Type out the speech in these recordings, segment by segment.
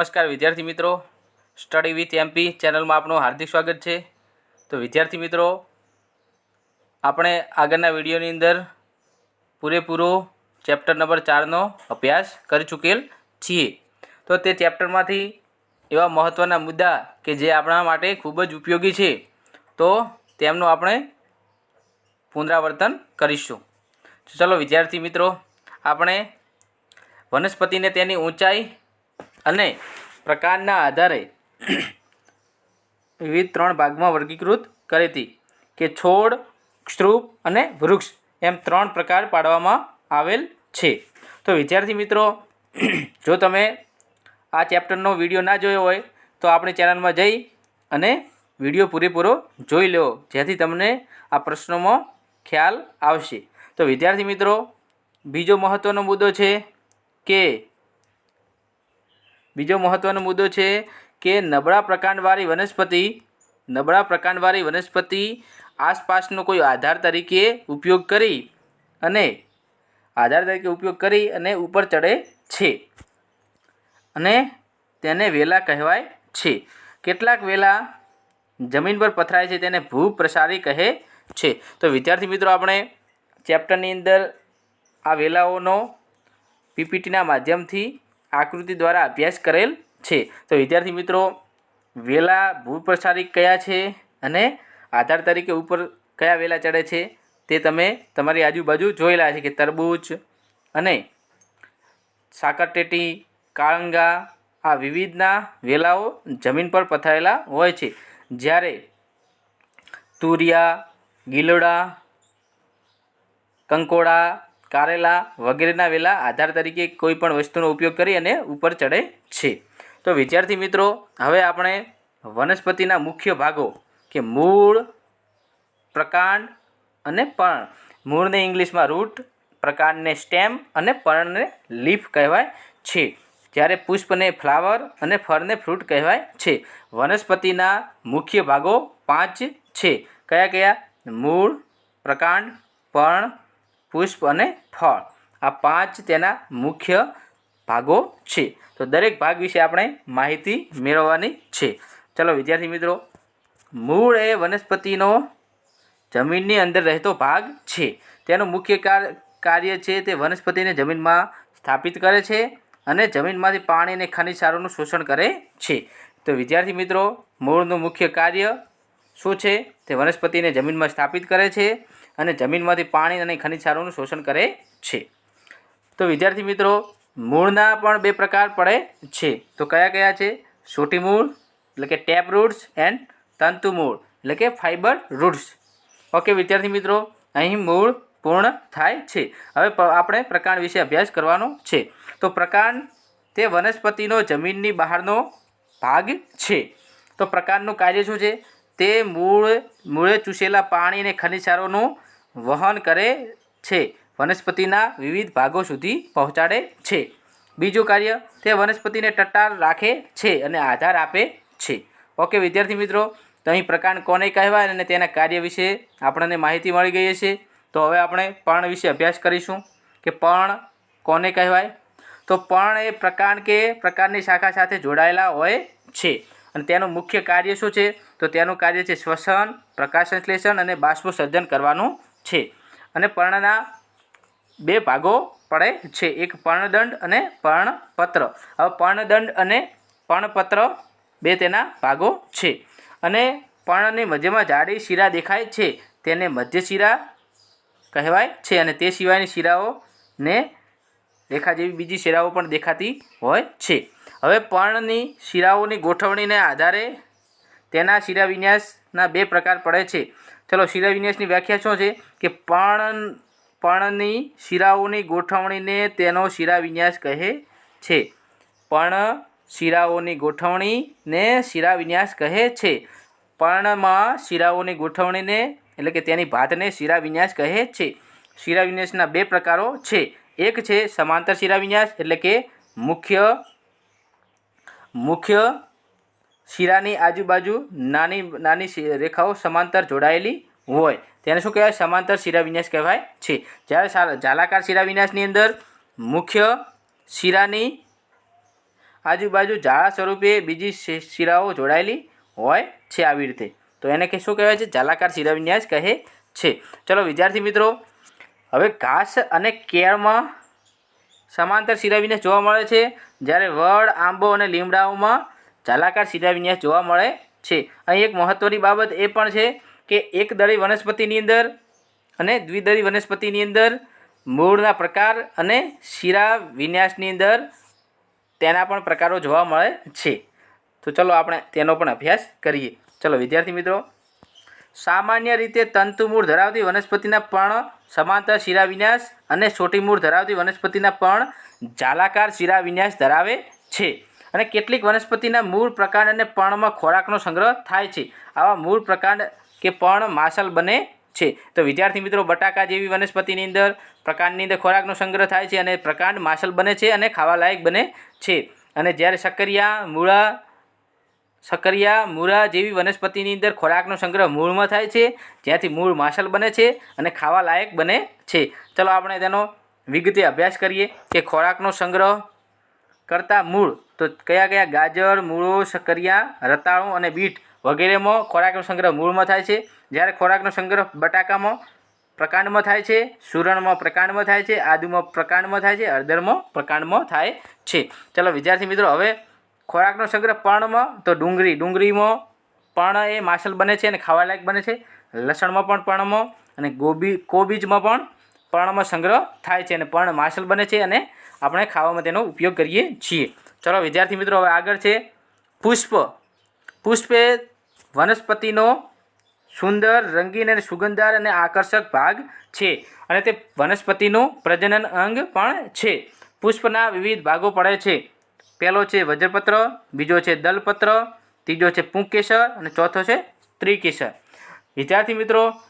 નમસ્કાર વિદ્યાર્થી મિત્રો. સ્ટડી વિથ એમપી ચેનલમાં આપનું હાર્દિક સ્વાગત છે. તો વિદ્યાર્થી મિત્રો, આપણે આગળના વિડીયોની અંદર પૂરેપૂરો ચેપ્ટર નંબર ચારનો અભ્યાસ કરી ચૂકેલ છીએ. તો તે ચેપ્ટરમાંથી એવા મહત્ત્વના મુદ્દા કે જે આપણા માટે ખૂબ જ ઉપયોગી છે, તો તેમનું આપણે પુનરાવર્તન કરીશું. ચલો વિદ્યાર્થી મિત્રો, આપણે વનસ્પતિને તેની ઊંચાઈ અને પ્રકારના આધારે વિવિધ ત્રણ ભાગમાં વર્ગીકૃત કરી હતી કે છોડ સ્ત્રૂપ અને વૃક્ષ એમ ત્રણ પ્રકાર પાડવામાં આવેલ છે. તો વિદ્યાર્થી મિત્રો, જો તમે આ ચેપ્ટરનો વીડિયો ના જોયો હોય, તો આપણી ચેનલમાં જઈ અને વીડિયો પૂરેપૂરો જોઈ લો, જેથી તમને આ પ્રશ્નોમાં ખ્યાલ આવશે. તો વિદ્યાર્થી મિત્રો, બીજો મહત્ત્વનો મુદ્દો છે કે બીજો મહત્ત્વનો મુદ્દો છે કે નબળા પ્રકાંડવાળી વનસ્પતિ, નબળા પ્રકાંડવાળી વનસ્પતિ આસપાસનો કોઈ આધાર તરીકે ઉપયોગ કરી અને આધાર તરીકે ઉપયોગ કરી અને ઉપર ચડે છે. અને તેને વેલા કહેવાય છે. કેટલાક વેલા જમીન પર પથરાય છે તેને ભૂપ્રસારી કહે છે. તો વિદ્યાર્થી મિત્રો, આપણે ચેપ્ટરની અંદર આ વેલાઓનો પીપીટીના માધ્યમથી આકૃતિ દ્વારા અભ્યાસ કરેલ છે. તો વિદ્યાર્થી મિત્રો, વેલા ભૂપ્રસારિક કયા છે અને આધાર તરીકે ઉપર કયા વેલા ચડે છે તે તમે તમારી આજુબાજુ જોયેલા છે કે તરબૂચ અને સાકરટેટી કાળંગા આ વિવિધના વેલાઓ જમીન પર પથરાયેલા હોય છે. જ્યારે તુરિયા, ગીલોડા, કંકોડા કારેલા વગેરેના વેલા આધાર તરીકે કોઈ પણ વસ્તુનો ઉપયોગ કરી અને ઉપર ચડે છે. તો વિદ્યાર્થી મિત્રો, હવે આપણે વનસ્પતિના મુખ્ય ભાગો કે મૂળ, પ્રકાંડ અને પર્ણ. મૂળને ઇંગ્લિશમાં રૂટ, પ્રકાંડને સ્ટેમ અને પર્ણને લીફ કહેવાય છે. જ્યારે પુષ્પને ફ્લાવર અને ફળને ફ્રૂટ કહેવાય છે. વનસ્પતિના મુખ્ય ભાગો પાંચ છે. કયા કયા? મૂળ, પ્રકાંડ, પર્ણ પુષ્પ અને ફળ. આ પાંચ તેના મુખ્ય ભાગો છે. તો દરેક ભાગ વિશે આપણે માહિતી મેળવવાની છે. ચલો વિદ્યાર્થી મિત્રો, મૂળ એ વનસ્પતિનો જમીનની અંદર રહેતો ભાગ છે. તેનું મુખ્ય કાર- કાર્ય છે તે વનસ્પતિને જમીનમાં સ્થાપિત કરે છે અને જમીનમાંથી પાણી અને ખનિજ સારોનું શોષણ કરે છે. તો વિદ્યાર્થી મિત્રો, મૂળનું મુખ્ય કાર્ય શું છે? તે વનસ્પતિને જમીનમાં સ્થાપિત કરે છે. અને જમીનમાંથી પાણી અને ખનિજ સારોનું શોષણ કરે છે. તો વિદ્યાર્થી મિત્રો, મૂળના પણ બે પ્રકાર પડે છે. તો કયા કયા છે? સોટી મૂળ, એટલે કે ટેપ રૂટ્સ, એન્ડ તંતુ મૂળ, એટલે કે ફાઇબર રૂટ્સ. ઓકે, વિદ્યાર્થી મિત્રો, અહીં મૂળ પૂર્ણ થાય છે. હવે આપણે પ્રકાંડ વિશે અભ્યાસ કરવાનો છે. તો પ્રકાંડ તે વનસ્પતિનો જમીનની બહારનો ભાગ છે. તો પ્રકાંડનું કાર્ય શું છે? તે મૂળ, મૂળે ચૂસેલા પાણી અને ખનિજ સારોનું વહન કરે છે. વનસ્પતિના વિવિધ ભાગો સુધી પહોંચાડે છે. બીજું કાર્ય, તે વનસ્પતિને ટટ્ટાર રાખે છે અને આધાર આપે છે. ઓકે, વિદ્યાર્થી મિત્રો, તો અહીં પ્રકાંડ કોને કહેવાય અને તેના કાર્ય વિશે આપણને માહિતી મળી ગઈ છે તો હવે આપણે પર્ણ વિશે અભ્યાસ કરીશું કે પર્ણ કોને કહેવાય? તો પર્ણ એ પ્રકાંડ કે પ્રકારની શાખા સાથે જોડાયેલા હોય છે. અને તેનું મુખ્ય કાર્ય શું છે? તો તેનું કાર્ય છે શ્વસન, પ્રકાશ સંશ્લેષણ અને બાષ્પોસર્જન કરવાનું છે. અને પર્ણના બે ભાગો પડે છે. એક પર્ણદંડ અને પર્ણપત્ર. હવે પર્ણદંડ અને પર્ણપત્ર બે તેના ભાગો છે. અને પર્ણની મધ્યમાં જાડી શિરા દેખાય છે. તેને મધ્ય શિરા કહેવાય છે અને તે સિવાયની શિરાઓને રેખા જેવી બીજી શિરાઓ પણ દેખાતી હોય છે. હવે પર્ણની શિરાઓની ગોઠવણીને આધારે તેના શિરાવિન્યાસના બે પ્રકાર પડે છે. ચલો શિરાવિન્યાસની વ્યાખ્યા શું છે? કે પર્ણ પર્ણની શિરાઓની ગોઠવણીને તેનો શિરા વિન્યાસ કહે છે. પર્ણ શિરાઓની ગોઠવણીને શિરા વિન્યાસ કહે છે. પર્ણમાં શિરાઓની ગોઠવણીને, એટલે કે તેની ભાતને શિરા વિન્યાસ કહે છે. શિરા વિન્યાસના બે પ્રકારો છે. એક છે સમાંતર શિરા વિન્યાસ, એટલે કે મુખ્ય મુખ્ય શિરાની આજુબાજુ નાની નાની રેખાઓ સમાંતર જોડાયેલી હોય. તેને શું કહેવાય? સમાંતર શિરાવિન્યાસ કહેવાય છે. જ્યારે જાલાકાર શિરાવિન્યાસની અંદર મુખ્ય શિરાની આજુબાજુ ઝાડા સ્વરૂપે બીજી શિરાઓ જોડાયેલી હોય છે આવી રીતે. તો એને કે, શું કહેવાય છે? જાલાકાર શિરાવિન્યાસ કહે છે. ચલો વિદ્યાર્થી મિત્રો, હવે ઘાસ અને કેળમાં સમાંતર શિરાવિન્યાસ જોવા મળે છે. જ્યારે વડ, આંબો અને લીમડાઓમાં જાલાકાર શિરાવિન્યાસ જોવા મળે છે. અહીં એક મહત્ત્વની બાબત એ પણ છે કે એકદળી વનસ્પતિની અંદર અને દ્વિદળી વનસ્પતિની અંદર મૂળના પ્રકાર અને શિરા વિન્યાસની અંદર તેના પણ પ્રકારો જોવા મળે છે. તો ચલો આપણે તેનો પણ અભ્યાસ કરીએ. ચલો, વિદ્યાર્થી મિત્રો, સામાન્ય રીતે તંતુ મૂળ ધરાવતી વનસ્પતિના પણ સમાંતર શિરાવિન્યાસ અને છોટી મૂળ ધરાવતી વનસ્પતિના પણ જાલાકાર શિરાવિન્યાસ ધરાવે છે. અને કેટલીક વનસ્પતિના મૂળ પ્રકાંડ અને પર્ણમાં ખોરાકનો સંગ્રહ થાય છે. આવા મૂળ પ્રકાંડ કે પર્ણ માસલ બને છે. તો વિદ્યાર્થી મિત્રો, બટાકા જેવી વનસ્પતિની અંદર પ્રકાંડની અંદર ખોરાકનો સંગ્રહ થાય છે અને પ્રકાંડ માસલ બને છે અને ખાવાલાયક બને છે. અને જ્યારે સક્કરિયા મૂળા સક્કરિયા મૂળા જેવી વનસ્પતિની અંદર ખોરાકનો સંગ્રહ મૂળમાં થાય છે, જ્યાંથી મૂળ માસલ બને છે અને ખાવાલાયક બને છે. ચલો આપણે તેનો વિગતે અભ્યાસ કરીએ કે ખોરાકનો સંગ્રહ કરતાં મૂળ તો કયા કયા ગાજર, મૂળો સક્કરિયા રતાળું અને બીટ વગેરેમાં ખોરાકનો સંગ્રહ મૂળમાં થાય છે? જ્યારે ખોરાકનો સંગ્રહ બટાકામાં પ્રકાંડમાં થાય છે, સુરણમાં પ્રકાંડમાં થાય છે, આદુમાં પ્રકાંડમાં થાય છે, હળદરમાં પ્રકાંડમાં થાય છે. ચલો વિદ્યાર્થી મિત્રો, હવે ખોરાકનો સંગ્રહ પર્ણમાં, તો ડુંગળી. ડુંગળીમાં પર્ણ એ માસલ બને છે અને ખાવાલાયક બને છે. લસણમાં પણ પર્ણમાં અને ગોબી, કોબીજમાં પણ પર્ણમાં સંગ્રહ થાય છે અને પર્ણ માસલ બને છે અને આપણે ખાવામાં તેનો ઉપયોગ કરીએ છીએ. ચલો, વિદ્યાર્થી મિત્રો, હવે આગળ છે. પુષ્પ. પુષ્પ વનસ્પતિનો સુંદર, રંગીન અને સુગંધદાર અને આકર્ષક ભાગ છે અને તે વનસ્પતિનું પ્રજનન અંગ પણ છે. પુષ્પના વિવિધ ભાગો પડે છે. પહેલો છે વજ્રપત્ર, બીજો છે દલપત્ર, ત્રીજો છે પુંકેસર અને ચોથો છે ત્રિકેસર. વિદ્યાર્થી મિત્રો,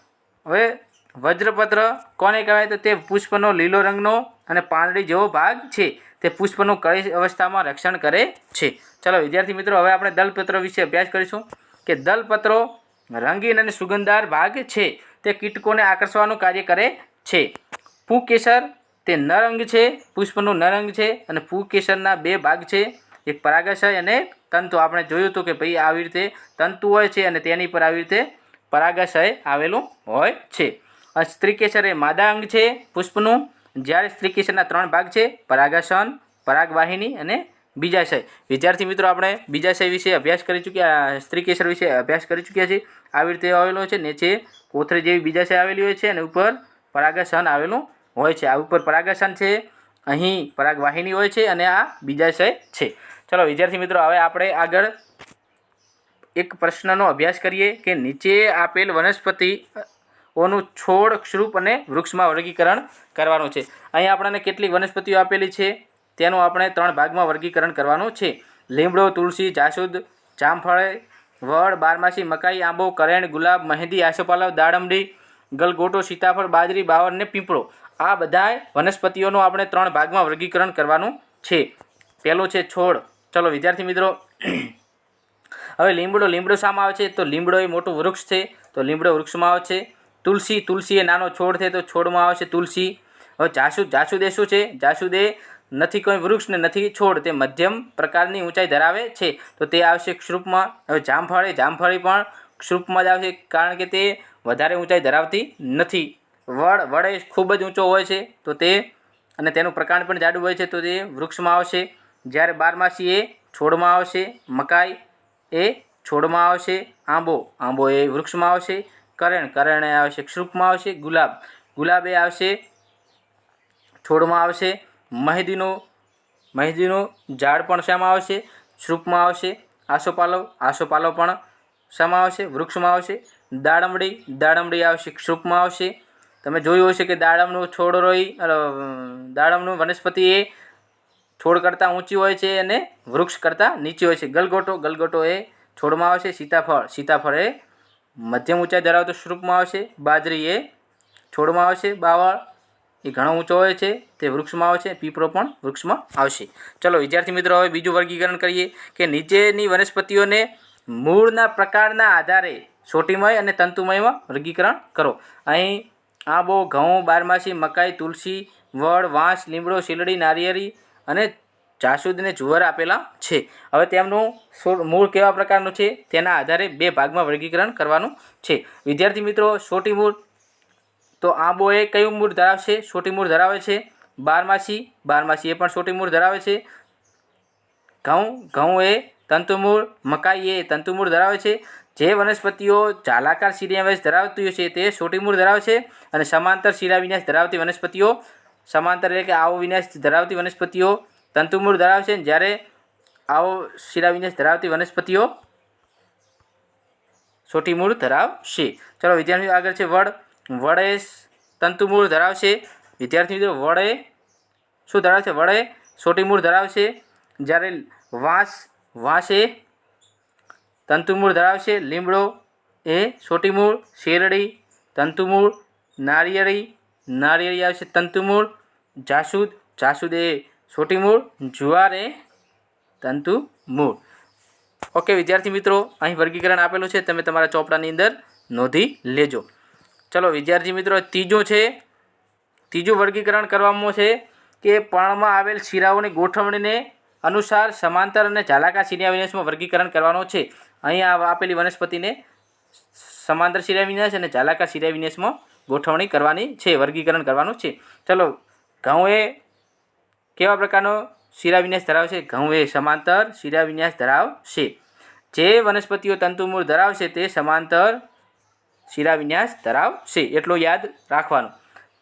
હવે વજ્રપત્ર કોને કહેવાય? તો તે પુષ્પનો લીલો રંગનો અને પાંદડી જેવો ભાગ છે. તે પુષ્પનું કળી અવસ્થામાં રક્ષણ કરે છે? ચલો, વિદ્યાર્થી મિત્રો, હવે આપણે દલપત્ર વિશે અભ્યાસ કરીશું કે દલપત્રો રંગીન અને સુગંધદાર ભાગ છે. તે કીટકોને આકર્ષવાનું કાર્ય કરે છે. પૂકેસર તે નરંગ છે, પુષ્પનું નરંગ છે અને પૂકેસરના બે ભાગ છે. એક પરાગાશય અને તંતુ. આપણે જોયું હતું કે ભાઈ આવી રીતે તંતુ હોય છે અને તેની પર આવી રીતે પરાગાશય આવેલું હોય છે. સ્ત્રીકેસર એ માદા અંગ છે પુષ્પનું. જ્યારે સ્ત્રીકેસરના ત્રણ ભાગ છે, પરાગાસન, પરાગવાહિની અને બીજાશય. વિદ્યાર્થી મિત્રો, આપણે બીજાશય વિશે અભ્યાસ કરી ચૂક્યા સ્ત્રીકેસર વિશે અભ્યાસ કરી ચૂક્યા છે આવી રીતે આવેલો છે, નીચે કોથળી જેવી બીજાશય આવેલી હોય છે અને ઉપર પરાગાસન આવેલું હોય છે. આ ઉપર પરાગાસન છે, અહીં પરાગવાહિની હોય છે અને આ બીજાશય છે. ચલો, વિદ્યાર્થી મિત્રો, હવે આપણે આગળ એક પ્રશ્નનો અભ્યાસ કરીએ કે નીચે આપેલ વનસ્પતિ ઓનું છોડ ક્ષરૂપ અને વૃક્ષમાં વર્ગીકરણ કરવાનું છે. અહીં આપણને કેટલીક વનસ્પતિઓ આપેલી છે. તેનું આપણે ત્રણ ભાગમાં વર્ગીકરણ કરવાનું છે. લીમડો, તુલસી, જાસૂદ, જામફળ, વડ, બારમાસી, મકાઈ, આંબો, કરેણ, ગુલાબ, મહેંદી, આસોપાલવ, દાડમડી, ગલગોટો, સીતાફળ, બાજરી બાવર અને પીપળો. આ બધા વનસ્પતિઓનું આપણે ત્રણ ભાગમાં વર્ગીકરણ કરવાનું છે. પહેલો છે છોડ. ચલો વિદ્યાર્થી મિત્રો, હવે લીમડો લીમડો શામાં આવે છે. તો લીમડો એ મોટું વૃક્ષ છે. તો લીમડો વૃક્ષમાં આવે છે. તુલસી તુલસી એ નાનો છોડ છે તો છોડમાં આવશે તુલસી. હવે જાસુદ જાસુદે શું છે. જાસુદે નથી કોઈ વૃક્ષ ને નથી છોડ, તે મધ્યમ પ્રકારની ઊંચાઈ ધરાવે છે. તો તે આવશે ક્ષુપમાં હવે જામફળે, જામફળી પણ ક્ષુપમાં જ આવશે કારણ કે તે વધારે ઊંચાઈ ધરાવતી નથી. વડ વડ ખૂબ જ ઊંચો હોય છે. તો તે અને તેનું પ્રકાંડ પણ જાડું હોય છે. તો તે વૃક્ષમાં આવશે. જ્યારે બારમાસી એ છોડમાં આવશે, મકાઈ એ છોડમાં આવશે, આંબો. આંબો એ વૃક્ષમાં આવશે. કરેણ. કરણ આવશે. ક્ષુપમાં આવશે. ગુલાબ. ગુલાબ એ આવશે. છોડમાં આવશે. મહેદીનો, મહેંદીનું ઝાડ પણ શામાં આવશે. શ્રુપમાં આવશે. આસોપાલવ. આસોપાલવ પણ શામાં આવશે. વૃક્ષમાં આવશે. દાડમડી. દાડમડી આવશે. ક્ષરૂપમાં આવશે. તમે જોયું હશે કે દાડમનું છોડ રોઈ દાડમનું વનસ્પતિ એ છોડ કરતાં ઊંચી હોય છે અને વૃક્ષ કરતાં નીચી હોય છે. ગલગોટો. ગલગોટો એ છોડમાં આવશે. સીતાફળ. સીતાફળ એ મધ્યમ ઊંચાઈ ધરાવતો શ્રુપમાં આવશે, બાજરી એ છોડમાં આવશે, બાવળ એ ઘણો ઊંચો હોય છે, તે વૃક્ષમાં આવશે, પીપળો પણ વૃક્ષમાં આવશે. ચલો, વિદ્યાર્થી મિત્રો, હવે બીજું વર્ગીકરણ કરીએ કે નીચેની વનસ્પતિઓને મૂળના પ્રકારના આધારે સોટીમય અને તંતુમયમાં વર્ગીકરણ કરો. અહીં આંબો, ઘઉં, બારમાસી, મકાઈ, તુલસી, વડ, વાંસ, લીમડો, શીલડી નારિયેળી અને જાસૂદ અને જુવાર આપેલા છે. હવે તેમનું મૂળ કેવા પ્રકારનું છે? તેના આધારે બે ભાગમાં વર્ગીકરણ કરવાનું છે. વિદ્યાર્થી મિત્રો, સોટી મૂળ તો આંબો એ કયું મૂળ ધરાવશે? સોટી મૂળ ધરાવે છે બારમાસી. બારમાસી એ પણ સોટી મૂળ ધરાવે છે. ઘઉં ઘઉં એ તંતુમૂળ મકાઈ એ તંતુમૂળ ધરાવે છે. જે વનસ્પતિઓ જાલાકાર શિરાવિન્યાસ ધરાવતી હોય છે, તે સોટી મૂળ ધરાવે છે અને સમાંતર શિરાવિન્યાસ ધરાવતી વનસ્પતિઓ, સમાંતર એટલે કે આવો વિન્યાસ ધરાવતી વનસ્પતિઓ તંતુમૂળ ધરાવે છે જ્યારે આવો શિલાવિન્યાસ ધરાવતી વનસ્પતિઓ સોટી મૂળ ધરાવશે. ચલો વિદ્યાર્થીઓ, આગળ છે વડ. વડે તંતુમૂળ ધરાવશે. વિદ્યાર્થી મિત્રો, વડે શું ધરાવશે? વડે સોટી મૂળ ધરાવશે. જ્યારે વાંસ વાંસ તંતુમૂળ ધરાવશે. લીમડો એ સોટી મૂળ. શેરડી તંતુમૂળ નારિયેળી નારિયેળી આવશે તંતુમૂળ જાસૂદ જાસૂદ એ સોટી મૂળ, જુવાર એ તંતુ મૂળ. ઓકે વિદ્યાર્થી મિત્રો, અહીં વર્ગીકરણ આપેલું છે. તમે તમારા ચોપડાની અંદર નોંધી લેજો. ચલો, વિદ્યાર્થી મિત્રો, ત્રીજો છે, ત્રીજું વર્ગીકરણ કરવામાં છે કે પર્ણમાં આવેલ શિરાઓની ગોઠવણીને અનુસાર સમાંતર અને ઝાલાકાર શિરાવિન્યાસમાં વર્ગીકરણ કરવાનો છે. અહીં આ આપેલી વનસ્પતિને સમાંતર શિરાવિન્યાસ અને ઝાલાકાર શિરાવિન્યાસમાં ગોઠવણી કરવાની છે, વર્ગીકરણ કરવાનું છે. ચલો, ઘઉં એ કેવા પ્રકારનો શિરાવિન્યાસ ધરાવશે ઘઉં એ સમાંતર શિરાવિન્યાસ ધરાવશે. જે વનસ્પતિઓ તંતુમૂળ ધરાવશે તે સમાંતર શિરાવિન્યાસ ધરાવશે. એટલું યાદ રાખવાનું.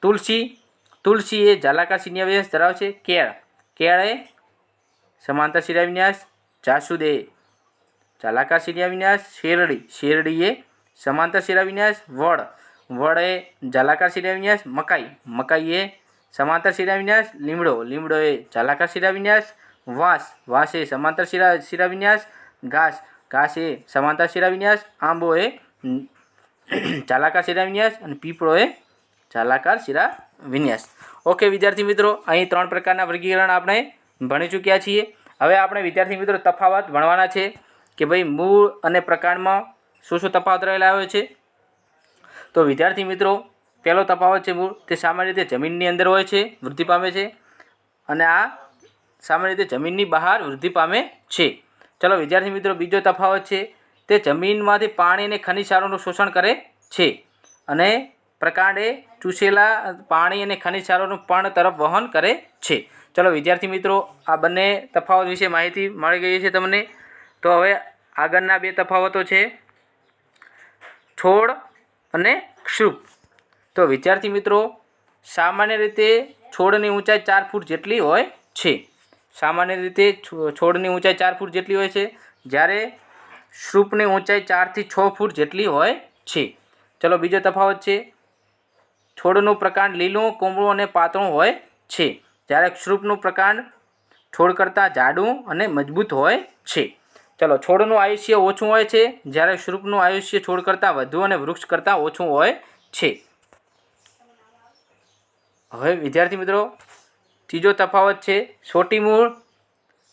તુલસી તુલસી એ જાલાકાર શિરાવિન્યાસ ધરાવશે. કેળ કેળ એ સમાંતર શિરાવિન્યાસ જાસૂદ એ જાલાકાર શિરાવિન્યાસ શેરડી શેરડી એ સમાંતર શિરાવિન્યાસ વડ વડ એ જાલાકાર શિરાવિન્યાસ મકાઈ મકાઈ એ સમાંતર શિરાવિન્યાસ લીમડો લીમડો એ જાલાકાર શિરાવિન્યાસ વાંસ વાંસ એ સમાંતર શિરા શિરાવિન્યાસ ઘાસ ઘાસ એ સમાંતર શિરાવિન્યાસ આંબો એ ચાલાકાર શિરાવિન્યાસ અને પીપળો એ ચાલાકાર શિરા વિન્યાસ ઓકે વિદ્યાર્થી મિત્રો અહીં ત્રણ પ્રકારના વર્ગીકરણ આપણે ભણી ચૂક્યા છીએ. હવે આપણે વિદ્યાર્થી મિત્રો તફાવત ભણવાના છે કે ભાઈ મૂળ અને પ્રકાંડમાં શું શું તફાવત રહેલા હોય છે. તો વિદ્યાર્થી મિત્રો પહેલો તફાવત છે મૂળ, તે સામાન્ય રીતે જમીનની અંદર હોય છે, વૃદ્ધિ પામે છે. અને આ સામાન્ય રીતે જમીનની બહાર વૃદ્ધિ પામે છે. ચલો વિદ્યાર્થી મિત્રો, બીજો તફાવત છે, તે જમીનમાંથી પાણી અને ખનિજ સારોનું શોષણ કરે છે. અને પ્રકાંડે ચૂસેલા પાણી અને ખનિજ સારોનું પણ તરફ વહન કરે છે. ચલો વિદ્યાર્થી મિત્રો, આ બંને તફાવત વિશે માહિતી મળી ગઈ છે તમને. તો હવે આગળના બે તફાવતો છે, છોડ અને ક્ષુપ. તો વિદ્યાર્થી મિત્રો, સામાન્ય રીતે છોડની ઊંચાઈ ચાર ફૂટ જેટલી હોય છે. સામાન્ય રીતે છોડની ઊંચાઈ ચાર ફૂટ જેટલી હોય છે. જ્યારે શ્રૂપની ઊંચાઈ ચારથી છ ફૂટ જેટલી હોય છે. ચલો, બીજો તફાવત છે. છોડનું પ્રકાંડ લીલું, કોમળું અને પાતળું હોય છે. જ્યારે શ્રૂપનું પ્રકાંડ છોડ કરતાં જાડું અને મજબૂત હોય છે. ચલો, છોડનું આયુષ્ય ઓછું હોય છે. જ્યારે શ્રૂપનું આયુષ્ય છોડ કરતાં વધુ અને વૃક્ષ કરતાં ઓછું હોય છે. હવે, વિદ્યાર્થી મિત્રો, ત્રીજો તફાવત છે સોટી મૂળ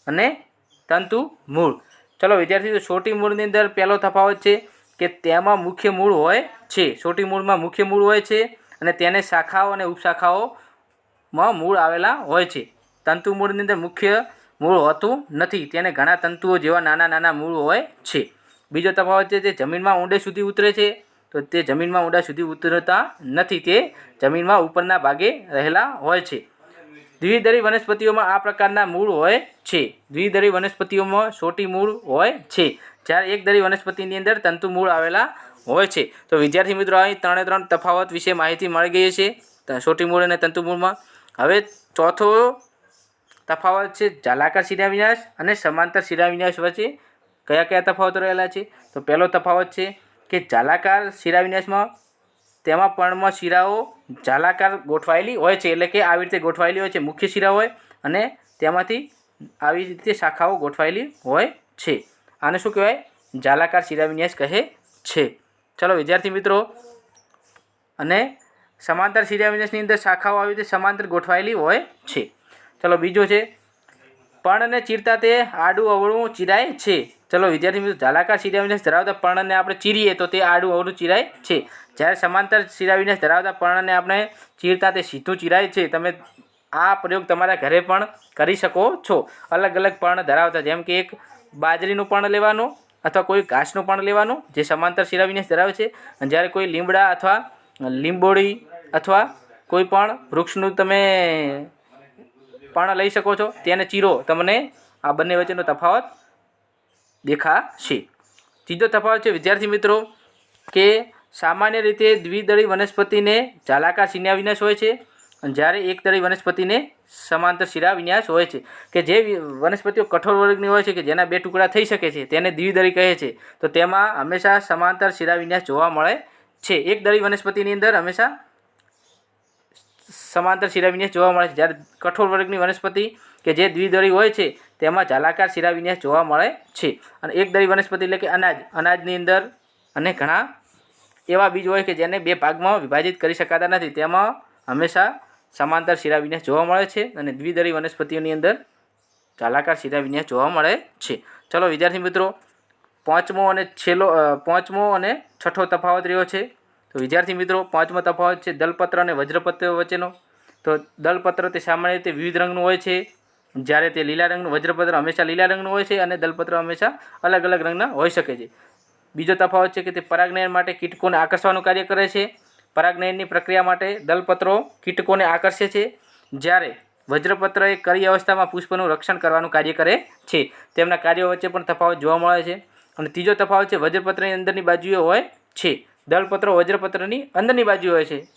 અને તંતુ મૂળ. ચલો, વિદ્યાર્થી સોટી મૂળની અંદર પહેલો તફાવત છે કે તેમાં મુખ્ય મૂળ હોય છે. સોટી મૂળમાં મુખ્ય મૂળ હોય છે અને તેને શાખાઓ અને ઉપશાખાઓમાં મૂળ આવેલા હોય છે. તંતુ મૂળની અંદર મુખ્ય મૂળ હોતું નથી. તેને ઘણા તંતુઓ જેવા નાના નાના મૂળ હોય છે. બીજો તફાવત છે તે જમીનમાં ઊંડે સુધી ઉતરે છે. તો તે જમીનમાં ઊંડા સુધી ઉતરતા નથી, તે જમીનમાં ઉપરના ભાગે રહેલા હોય છે. દ્વિદળી વનસ્પતિઓમાં આ પ્રકારના મૂળ હોય છે. દ્વિદળી વનસ્પતિઓમાં સોટી મૂળ હોય છે. જ્યારે એક દળી વનસ્પતિની અંદર તંતુ મૂળ આવેલા હોય છે. તો વિદ્યાર્થી મિત્રો, અહીં ત્રણે ત્રણ તફાવત વિશે માહિતી મળી ગઈ છે. સોટી મૂળ અને તંતુ મૂળમાં. હવે ચોથો તફાવત છે જાલાકાર શિરાવિન્યાસ અને સમાંતર શિરાવિન્યાસ વચ્ચે કયા કયા તફાવતો રહેલા છે? તો પહેલો તફાવત છે કે જાલાકાર શિરાવિન્યાસમાં તેમાં પર્ણમાં શિરાઓ જાલાકાર ગોઠવાયેલી હોય છે, એટલે કે આવી રીતે ગોઠવાયેલી હોય છે, મુખ્ય શિરા હોય અને તેમાંથી આવી રીતે શાખાઓ ગોઠવાયેલી હોય છે. આને શું કહેવાય? જાલાકાર શિરાવિન્યાસ કહે છે. ચલો વિદ્યાર્થી મિત્રો, અને સમાંતર શિરાવિન્યાસની અંદર શાખાઓ આવી રીતે સમાંતર ગોઠવાયેલી હોય છે. ચલો બીજો છે પર્ણને ચીરતા તે આડું અવળું ચીરાય છે. ચલો, વિદ્યાર્થી મિત્રો, ઝાલાકાર શિરાવિન્યાસ ધરાવતા પર્ણને આપણે ચીરીએ તો તે આડું અવડું ચીરાય છે. જ્યારે સમાંતર શિરાવિન્યાસ ધરાવતા પર્ણને આપણે ચીરતા તે સીધું ચીરાય છે. તમે આ પ્રયોગ તમારા ઘરે પણ કરી શકો છો. અલગ અલગ પર્ણ ધરાવતા, જેમ કે એક બાજરીનું પર્ણ લેવાનું અથવા કોઈ ઘાસનું પર્ણ લેવાનું, જે સમાંતર શિરાવિન્યાસ ધરાવે છે. જ્યારે કોઈ લીમડા અથવા લીંબોળી અથવા કોઈ પણ વૃક્ષનું તમે પર્ણ લઈ શકો છો, તેને ચીરો. તમને આ બંને વચ્ચેનો તફાવત દેખાશે. ત્રીજો તફાવત છે, વિદ્યાર્થી મિત્રો, કે સામાન્ય રીતે દ્વિદળી વનસ્પતિને જાલાકાર શિન્યા વિન્યાસ હોય છે જ્યારે એકદળી વનસ્પતિને સમાંતર શિરા વિન્યાસ હોય છે. કે જે વનસ્પતિઓ કઠોર વર્ગની હોય છે કે જેના બે ટુકડા થઈ શકે છે, તેને દ્વિદળી કહે છે, તો તેમાં હંમેશા સમાંતર શિરા વિન્યાસ જોવા મળે છે. એકદળી વનસ્પતિની અંદર હંમેશા સમાંતર શિરાવિન્યાસ જોવા મળે છે. જ્યારે કઠોર વર્ગની વનસ્પતિ કે જે દ્વિદળી હોય છે, તેમાં જાલાકાર શિરાવિન્યાસ જોવા મળે છે. અને એકદળી વનસ્પતિ એટલે કે અનાજ. અનાજની અંદર અને ઘણા એવા બીજ હોય કે જેને બે ભાગમાં વિભાજિત કરી શકાતા નથી. તેમાં હંમેશા સમાંતર શિરાવિન્યાસ જોવા મળે છે અને દ્વિદળી વનસ્પતિઓની અંદર જાલાકાર શિરાવિન્યાસ જોવા મળે છે. ચલો વિદ્યાર્થી મિત્રો, પાંચમો અને છેલ્લો પાંચમો અને છઠ્ઠો તફાવત રહ્યો છે. તો વિદ્યાર્થી મિત્રો, પાંચમો તફાવત છે દલપત્ર અને વજ્રપત્ર વચ્ચેનો. તો દલપત્ર તે સામાન્ય રીતે વિવિધ રંગનું હોય છે. જ્યારે તે લીલા રંગનું, વજ્રપત્ર હંમેશા લીલા રંગનું હોય છે અને દલપત્ર હંમેશા અલગ અલગ રંગના હોઈ શકે છે. બીજો તફાવત છે કે તે પરાગનયન માટે કીટકોને આકર્ષવાનું કાર્ય કરે છે. પરાગનયનની પ્રક્રિયા માટે દલપત્રો કીટકોને આકર્ષે છે. જ્યારે વજ્રપત્ર એ કરી અવસ્થામાં પુષ્પનું રક્ષણ કરવાનું કાર્ય કરે છે. તેમના કાર્યો વચ્ચે પણ તફાવત જોવા મળે છે. અને ત્રીજો તફાવત છે, વજ્રપત્રની અંદરની બાજુએ હોય છે. દલપત્રો વજ્રપત્રની અંદરની બાજુ હોય છે.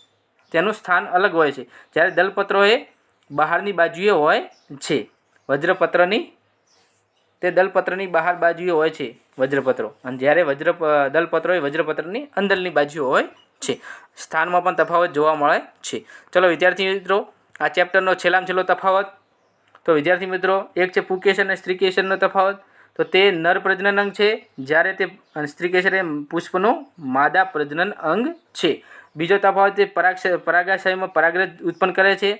તેનું સ્થાન અલગ હોય છે. જ્યારે દલપત્રો એ બહારની બાજુએ હોય છે. વજ્રપત્રની, તે દલપત્રની બહાર બાજુએ હોય છે વજ્રપત્રો. અને જ્યારે વજ્ર દલપત્રો એ વજ્રપત્રની અંદરની બાજુએ હોય છે. સ્થાનમાં પણ તફાવત જોવા મળે છે. ચલો વિદ્યાર્થી મિત્રો, આ ચેપ્ટરનો છેલ્લામાં છેલ્લો તફાવત. તો વિદ્યાર્થી મિત્રો, એક છે પુકેશન અને સ્ત્રીકેશનનો તફાવત. તો તે નર પ્રજનન અંગ છે. જ્યારે તે, અને સ્ત્રીકેશર એ પુષ્પનું માદા પ્રજનન અંગ છે. બીજો તફાવત તે પરાગ પરાગાશયમાં પરાગરજ ઉત્પન્ન કરે છે.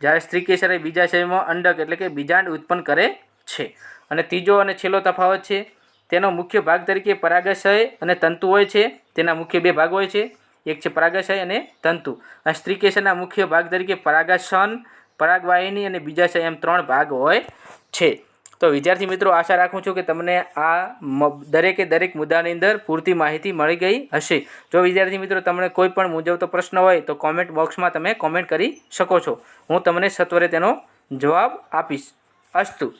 જ્યારે સ્ત્રીકેશર એ શરીરમાં અંડક એટલે કે બીજાંડ ઉત્પન્ન કરે છે. અને ત્રીજો અને છેલ્લો તફાવત છે, તેનો મુખ્ય ભાગ તરીકે પરાગાશય અને તંતુ હોય છે. તેના મુખ્ય બે ભાગ હોય છે, એક છે પરાગાશય અને તંતુ. અને સ્ત્રીકેશરના મુખ્ય ભાગ તરીકે પરાગાસન, પરાગવાહિની અને બીજાશય એમ ત્રણ ભાગ હોય છે. તો વિદ્યાર્થી મિત્રો, આશા રાખું છું કે તમને આ દરેકે દરેક મુદ્દાની અંદર પૂરતી માહિતી મળી ગઈ હશે. જો વિદ્યાર્થી મિત્રો, તમને કોઈ પણ મૂંઝવતો પ્રશ્ન હોય, તો કોમેન્ટ બોક્સમાં તમે કોમેન્ટ કરી શકો છો. હું તમને સત્વરે તેનો જવાબ આપીશ. અસ્તુ.